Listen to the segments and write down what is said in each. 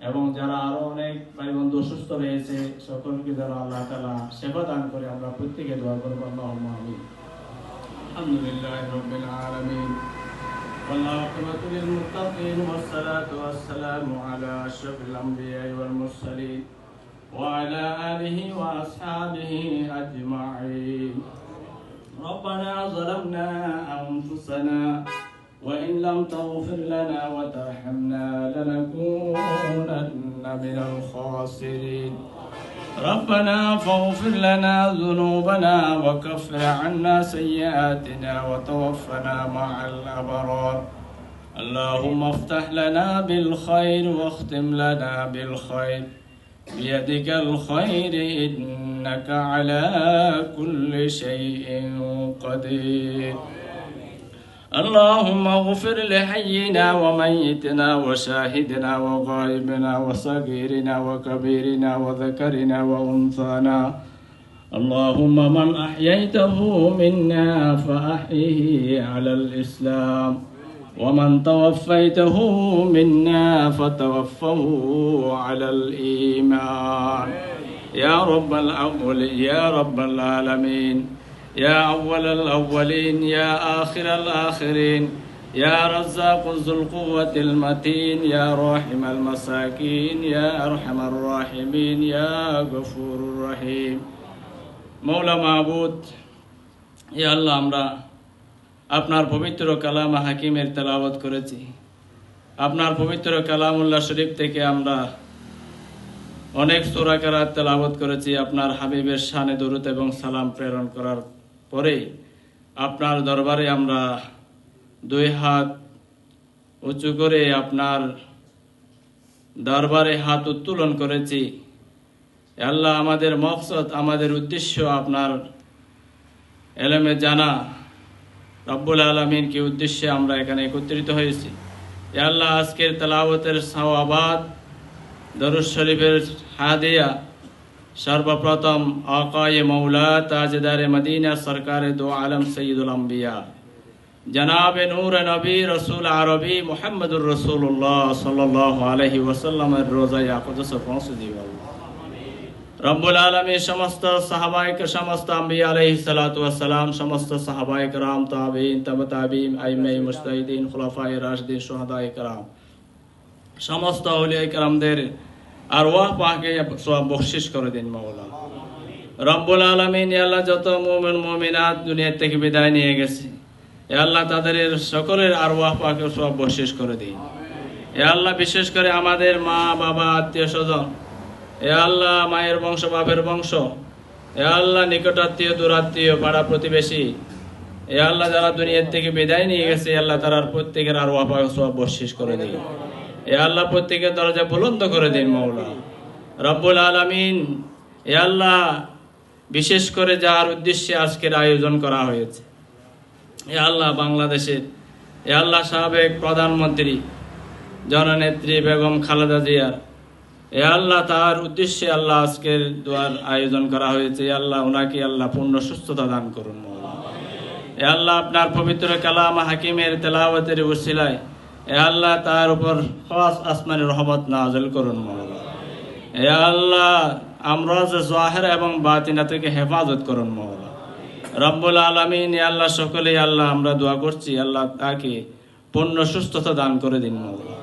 এবং যারা আরো অনেক ভাই বন্ধু অসুস্থ রয়েছে সকলকে যারা আল্লাহ তালা সেবা দান করে আমরা প্রত্যেকে দোয়া করবো আল্লাহ আমি আলহামদুলিল্লাহ রবিল আলমিন والعاقبة للمتقين والصلاة والسلام على أشرف الأنبياء والمرسلين وعلى آله وأصحابه أجمعين ربنا ظلمنا أنفسنا وإن لم تغفر لنا وترحمنا لنكونن من الخاسرين. ربنا فاغفر لنا ذنوبنا وكفر عنا سيئاتنا وتوفنا مع الأبرار. اللهم افتح لنا بالخير واختم لنا بالخير. بيدك الخير إنك على كل شيء قدير. اللهم اغفر لحينا وميتنا وشاهدنا وغائبنا وصغيرنا وكبيرنا وذكرنا وأنثانا. اللهم من أحييته منا فأحيه على الإسلام. ومن توفيته منا فتوفه على الإيمان. يا رب يا رب العالمين. يا أول الأولين يا آخر الآخرين يا رزاق ذو القوة المتين يا راحم المساكين يا أرحم الراحمين يا غفور الرحيم মৌলা মাহবুদ ইয়া আল্লাহ আমরা আপনার পবিত্র কালাম হাকিমের তেলাওয়াত করেছি আপনার পবিত্র কালামুল্লাহ শরীফ থেকে আমরা অনেক সোরাকারাত তেলাওয়াত করেছি আপনার হাবিবের শানে দরুদ এবং সালাম প্রেরণ করার পরে আপনার দরবারে আমরা দুই হাত উঁচু করে আপনার দরবারে হাত উত্তোলন করেছি। আল্লাহ আমাদের মকসদ আমাদের উদ্দেশ্য আপনার এলেমে জানা। রব্বুল আলমিনকে উদ্দেশ্যে আমরা এখানে একত্রিত হয়েছি। আল্লাহ আজকের তালাওয়াতের সাওয়াবাদ, দরুদ শরীফের হাদিয়া সর্বপ্রথম আকায়ে মৌলা তাজদার মদিনা সরকার দো আলম সঈদুল আম্বিয়া। জনাব নূর নবী রসুল আরবি মোহাম্মদুর রসুল্লাহ সাল্লাহ আলহি ওসাল্লামের রোজায় আকদস রব্বুল আলমী সমস্ত সাহাবাইক সমস্ত আম্বিয়া আলহি সালাতাম সমস্ত সাহাবাইক রাম তাবিন, তব তাবিম আইমাই মুস্তাহিদিন খুলাফাই রাশদিন সোহাদাই কারাম, সমস্ত অলিয়া কারামদের আর ওয়াহ পাকে সব বকশিস করে দিন মৌলা রব্বুল আলমিন আল্লাহ যত মোমেন, মোমিনাত দুনিয়ার থেকে বিদায় নিয়ে গেছে। এ আল্লাহ তাদের সকলের আর ওয়াহ পাকে সব বকশিস করে দিন। এ আল্লাহ বিশেষ করে আমাদের মা, বাবা, আত্মীয় স্বজন, এ আল্লাহ মায়ের বংশ, বাপের বংশ, এ আল্লাহ নিকটাত্মীয়, দূরাত্মীয়, পাড়া প্রতিবেশী, এ আল্লাহ যারা দুনিয়ার থেকে বিদায় নিয়ে গেছে, এ আল্লাহ তারা প্রত্যেকের আর ওয়াহ পাকে সব বকশিস করে দিন। এ আল্লাহ প্রত্যেকের দরজা বুলন্দ করে দিন মৌলা রব্বুল আলমিন, এ আল্লাহ বিশেষ করে যার উদ্দেশ্যে আজকের আয়োজন করা হয়েছে। এ আল্লাহ বাংলাদেশের, এ আল্লাহ সাবেক প্রধানমন্ত্রী জননেত্রী বেগম খালেদা জিয়ার, এ আল্লাহ তার উদ্দেশ্যে আল্লাহ আজকের দোয়ার আয়োজন করা হয়েছে। এ আল্লাহ ওনাকে আল্লাহ পূর্ণ সুস্থতা দান করুন এ আল্লাহ আপনার পবিত্র কালাম হাকিমের তেলাওয়াতের উসিলায় এ আল্লাহ তার উপর খাস আসমানের রহমত নাজল করুন মৌলা এ আল্লাহ আমরা যে এবং বাতিনা থেকে হেফাজত করুন মৌলা রব্বুল আলমিন আল্লাহ সকলেই আল্লাহ, আমরা দোয়া করছি, আল্লাহ তাকে পূর্ণ সুস্থতা দান করে দিন মৌলা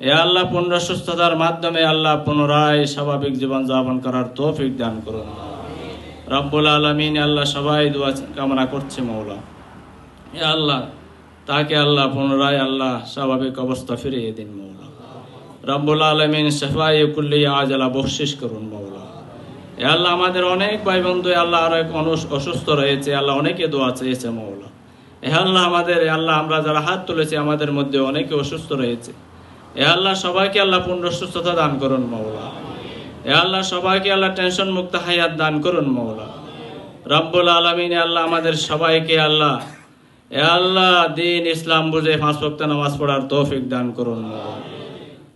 এ আল্লাহ পূর্ণ সুস্থতার মাধ্যমে আল্লাহ পুনরায় স্বাভাবিক জীবন যাপন করার তৌফিক দান করুন রব্বুল আলমিন আল্লাহ সবাই দোয়া কামনা করছে মৌলা এ আল্লাহ তাকে আল্লাহ পুনরায় আল্লাহ স্বাভাবিক অবস্থা ফিরিয়ে দিন, মৌলা। রব্বুল আলমিন শেফাই কুল্লি আল্লাহ বকশিস করুন, মৌলা। এ আল্লাহ আমাদের অনেক ভাই বন্ধু আল্লাহ আরও অসুস্থ রয়েছে আল্লাহ অনেকে দোয়া চেয়েছে, মৌলা। এ আল্লাহ আমাদের আল্লাহ আমরা যারা হাত তুলেছি, আমাদের মধ্যে অনেকে অসুস্থ রয়েছে। এ আল্লাহ সবাইকে আল্লাহ পূর্ণ সুস্থতা দান করুন, মৌলা। এ আল্লাহ সবাইকে আল্লাহ টেনশন মুক্ত হায়াত দান করুন, মৌলা। রব্বুল আলমিন আল্লাহ আমাদের সবাইকে আল্লাহ এ আল্লাহ দিন ইসলাম বুঝে পাঁচ বক্ত নামাজ পড়ার তৌফিক দান করুন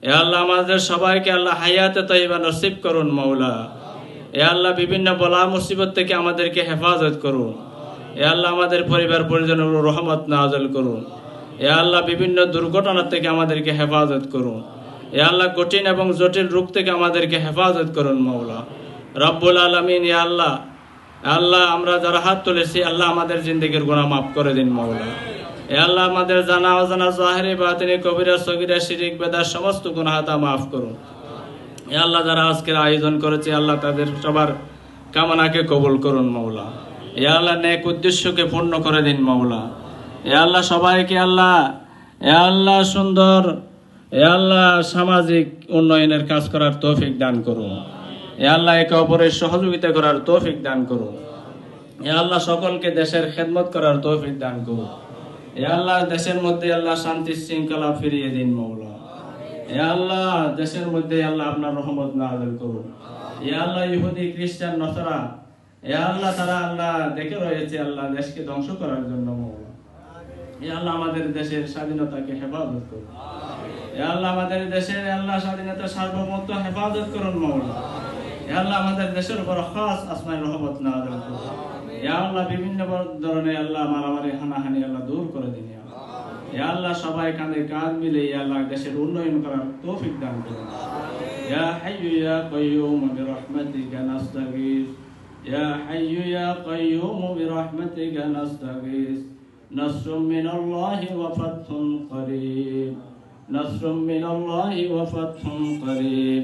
এ আল্লাহ আমাদের সবাইকে আল্লাহ হায়াতে তৈবা নসিব করুন, মৌলা। এ আল্লাহ বিভিন্ন বলা মুসিবত থেকে আমাদেরকে হেফাজত করুন। এ আল্লাহ আমাদের পরিবার পরিজনের রহমত নাজল করুন। এ আল্লাহ বিভিন্ন দুর্ঘটনা থেকে আমাদেরকে হেফাজত করুন। এ আল্লাহ কঠিন এবং জটিল রূপ থেকে আমাদেরকে হেফাজত করুন, মৌলা। রব্বুল আলমিন, এ আল্লাহ আল্লাহ, আমরা যারা হাত তুলেছি, আল্লাহ আমাদের জিন্দগির গুণা মাফ করে দিন মৌলা এ আল্লাহ, আমাদের জানা, অজানা, জাহেরি, বাতিনি, কবিরা, সগিরা, শিরিক বেদার সমস্ত গুণাহাতা মাফ করুন। এ আল্লাহ, যারা আজকের আয়োজন করেছে আল্লাহ তাদের সবার কামনাকে কবুল করুন মৌলা এ আল্লাহ, নেক উদ্দেশ্যকে পূর্ণ করে দিন মৌলা এ আল্লাহ, সবাইকে আল্লাহ, এ আল্লাহ সুন্দর, এ আল্লাহ সামাজিক উন্নয়নের কাজ করার তৌফিক দান করুন। এ আল্লাহ একে অপরের সহযোগিতা করার তৌফিক দান করুন। এ আল্লাহ সকলকে দেশের খেদমত করার তৌফিক দান করুন। এ আল্লাহ দেশের মধ্যে আল্লাহ শান্তি শৃঙ্খলা ফিরিয়ে দিন, মৌলা। এ আল্লাহ দেশের মধ্যে আল্লাহ আপনার রহমত নাযিল করুন। এ আল্লাহ ইহুদি, খ্রিস্টান, নসরা, এ আল্লাহ তারা আল্লাহ দেখে রয়েছে, আল্লাহ দেশকে ধ্বংস করার জন্য, মৌলা। এ আল্লাহ আমাদের দেশের স্বাধীনতাকে হেফাজত করুন। এ আল্লাহ আমাদের দেশের আল্লাহ স্বাধীনতা সার্বভৌমত্ব হেফাজত করুন, মৌলা। এ আল্লাহ আমাদের দেশের উপর খাস আসমাই রহমত নাযিল করুন এ আল্লাহ বিভিন্ন ধরনের আল্লাহ মারামারি হানাহানি আল্লাহ দূর করে দিন ইয়া আল্লাহ। এ আল্লাহ সবাই কাঁধে কাঁধ মিলে ইয়া আল্লাহ দেশের উন্নয়ন করার তৌফিক দান করুন ইয়া হাইয়ু ইয়া কাইয়ুম বিরহমাতিকা নাস্তাগীথ ইয়া হাইয়ু ইয়া কাইয়ুম বিরহমাতিকা নাস্তাগীথ نصر من الله وفتح قريب نصر من الله وفتح قريب